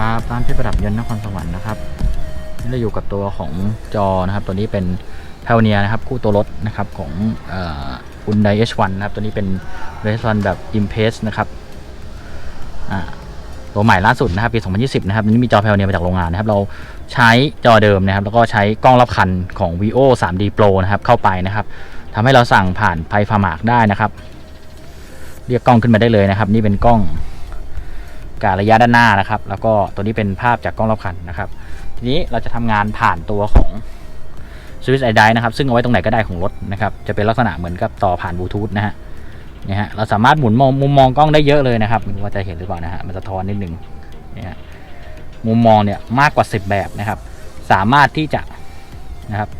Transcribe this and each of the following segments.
ครับร้านเพชรประดับยนต์นครสวรรค์นะครับนี่เราอยู่กับตัวของจอนะครับ ตัวนี้เป็น p พ o เนียนะครับ คู่ตัวรถนะครับของอุนไดเอชวันนะครับ ตัวนี้เป็นเรสซอนแบบ i m p r e s s นะครับตัวใหม่ล่าสุดนะครับปี 2020 นะครับนี้มีจอ p พ o เนียมาจากโรงงานนะครับ เราใช้จอเดิมนะครับ แล้วก็ใช้กล้องรอบคันของ vivo 3D Pro นะครับเข้าไปนะครับทำให้เราสั่งผ่านไพฟาร์มากได้นะครับ เรียกกล้องขึ้นมาได้เลยนะครับ นี่เป็นกล้อง การระยะด้านหน้านะครับ แล้วก็ตัวนี้เป็นภาพจากกล้องรอบคันนะครับ ทีนี้เราจะทำงานผ่านตัวของสวิตช์ไอไดนะครับ ซึ่งเอาไว้ตรงไหนก็ได้ของรถนะครับ จะเป็นลักษณะเหมือนกับต่อผ่านบลูทูธนะฮะเนี่ยฮะเราสามารถหมุนมองมุมมองกล้องได้เยอะเลยนะครับไม่รู้ว่าจะเห็นหรือเปล่านะฮะมันจะทอนนิดนึงเนี่ยฮะมุมมองเนี่ยมากกว่า 10 แบบนะครับ สามารถที่จะนะครับ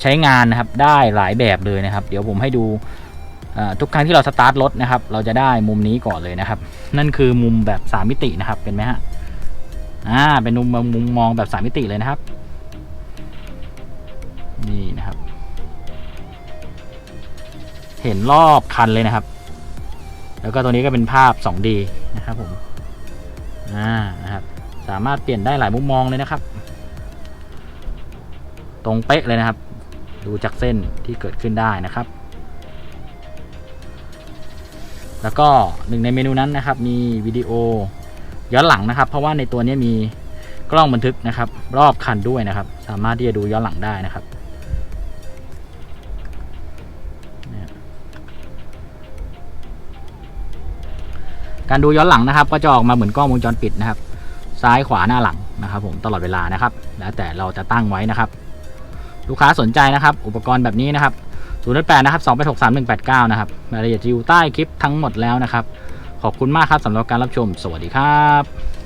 ใช้งานนะครับได้หลายแบบเลยนะครับ เดี๋ยวผมให้ดู ทุกครั้งที่เราสตาร์ทรถนะครับ เราจะได้มุมนี้ก่อนเลยนะครับ นั่นคือมุมแบบ3มิตินะครับเป็นไหมฮะอ่าเป็นมุมมุมมองแบบ3มิติเลยนะครับ นี่นะครับ เห็นรอบคันเลยนะครับ แล้วก็ตัวนี้ก็เป็นภาพ 2D นะครับผมอ่านะครับ สามารถเปลี่ยนได้หลายมุมมองเลยนะครับ ตรงเป๊ะเลยนะครับ ดูจากเส้นที่เกิดขึ้นได้นะครับ แล้วก็หนึ่งในเมนูนั้นนะครับ มีวิดีโอย้อนหลังนะครับ เพราะว่าในตัวนี้มีกล้องบันทึกนะครับ รอบคันด้วยนะครับ สามารถที่จะดูย้อนหลังได้นะครับการดูย้อนหลังนะครับ ก็จะออกมาเหมือนกล้องวงจรปิดนะครับ ซ้ายขวาหน้าหลังนะครับ ผมตลอดเวลานะครับ แล้วแต่เราจะตั้งไว้นะครับ ลูกค้าสนใจนะครับ อุปกรณ์แบบนี้นะครับ ศูนย์แปดนะครับ2 8 6 3 1 8 9นะครับรายละเอียดจะอยู่ใต้คลิปทั้งหมดแล้วนะครับ ขอบคุณมากครับสำหรับการรับชม สวัสดีครับ